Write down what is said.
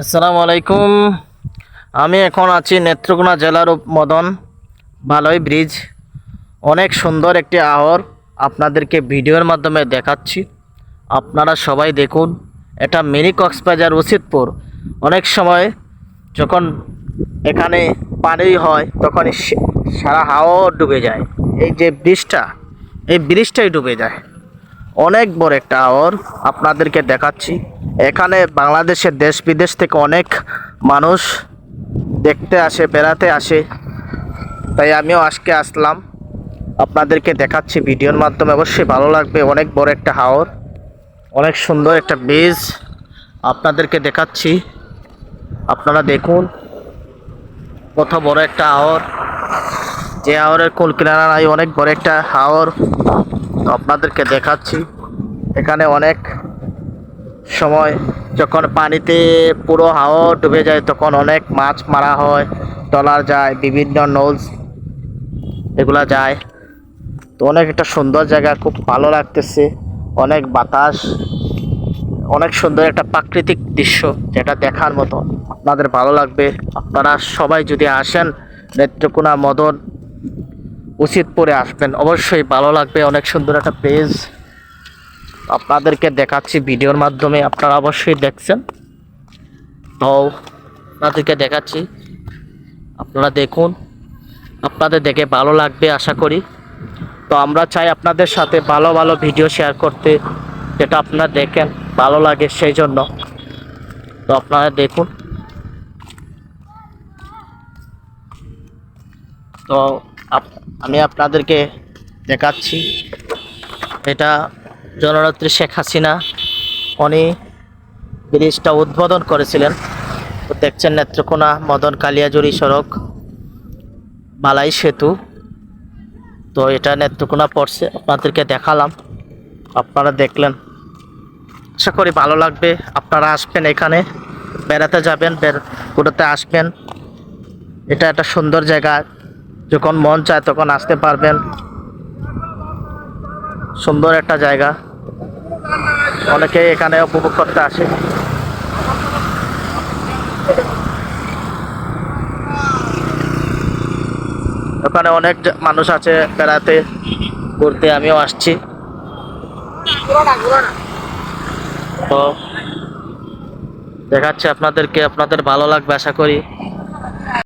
আসসালামু আলাইকুম। আমি এখন আছি নেত্রকোনা জেলার মদন ভালোই ব্রিজ। অনেক সুন্দর একটি আহর আপনাদেরকে ভিডিওর মাধ্যমে দেখাচ্ছি। আপনারা সবাই দেখুন, এটা মিনি কক্সবাজার উচিতপুর অনেক সময় যখন এখানে পানি হয় তখন সারা হাওয়া ডুবে যায়। এই যে ব্রিজটা, এই ব্রিজটাই ডুবে যায়। অনেক বড় একটা আওর আপনাদেরকে দেখাচ্ছি। এখানে বাংলাদেশের দেশ বিদেশ থেকে অনেক মানুষ দেখতে আসে, বেড়াতে আসে। তাই আমিও আজকে আসলাম। আপনাদেরকে দেখাচ্ছি ভিডিওর মাধ্যমে। অবশ্যই ভালো লাগবে। অনেক বড় একটা হাওর, অনেক সুন্দর একটা ব্রিজ আপনাদেরকে দেখাচ্ছি। আপনারা দেখুন, কত বড় একটা হাওর। যে হাওরের কুল নাই, অনেক বড় একটা হাওর। তো আপনাদেরকে দেখাচ্ছি। এখানে অনেক সময় যখন পানিতে পুরো হাওয়া ডুবে যায়, তখন অনেক মাছ মারা হয় ট্রলার যায়, বিভিন্ন নলস এগুলা যায়। তো অনেক একটা সুন্দর জায়গা, খুব ভালো লাগতেছে। অনেক বাতাস, অনেক সুন্দর একটা প্রাকৃতিক দৃশ্য যেটা দেখার মতো। আপনাদের ভালো লাগবে। আপনারা সবাই যদি আসেন নেত্রকোনা মদন উচিত পরে আসবেন। অবশ্যই ভালো লাগবে, অনেক সুন্দর একটা পেজ আপনাদেরকে দেখাচ্ছি ভিডিওর মাধ্যমে, আপনারা অবশ্যই দেখছেন। তো আপনাদেরকে দেখাচ্ছি, আপনারা দেখুন, আপনাদের দেখে ভালো লাগবে আশা করি। তো আমরা চাই আপনাদের সাথে ভালো ভালো ভিডিও শেয়ার করতে, যেটা আপনারা দেখেন, ভালো লাগে সেই জন্য। তো আপনারা দেখুন। তো আমি আপনাদেরকে দেখাচ্ছি। এটা জননেত্রী শেখ হাসিনা। উনি ব্রিজটা উদ্বোধন করেছিলেন। তো দেখছেন নেত্রকোনা মদন কালিয়াজুরি সড়ক মালাই সেতু। তো এটা নেত্রকোনা পড়ছে, আপনাদেরকে দেখালাম। আপনারা দেখলেন। আশা করি ভালো লাগবে। আপনারা আসবেন এখানে, বেড়াতে যাবেন ঘুরতে আসবেন। এটা একটা সুন্দর জায়গা। যখন মন চায় তখন আসতে পারবেন। সুন্দর একটা জায়গা। অনেকে এখানে উপভোগ করতে আসে। ওখানে অনেক মানুষ আছে বেড়াতে। ঘুরতে আমিও আসছি। দেখাচ্ছি আপনাদেরকে। আপনাদের ভালো লাগবে আশা করি।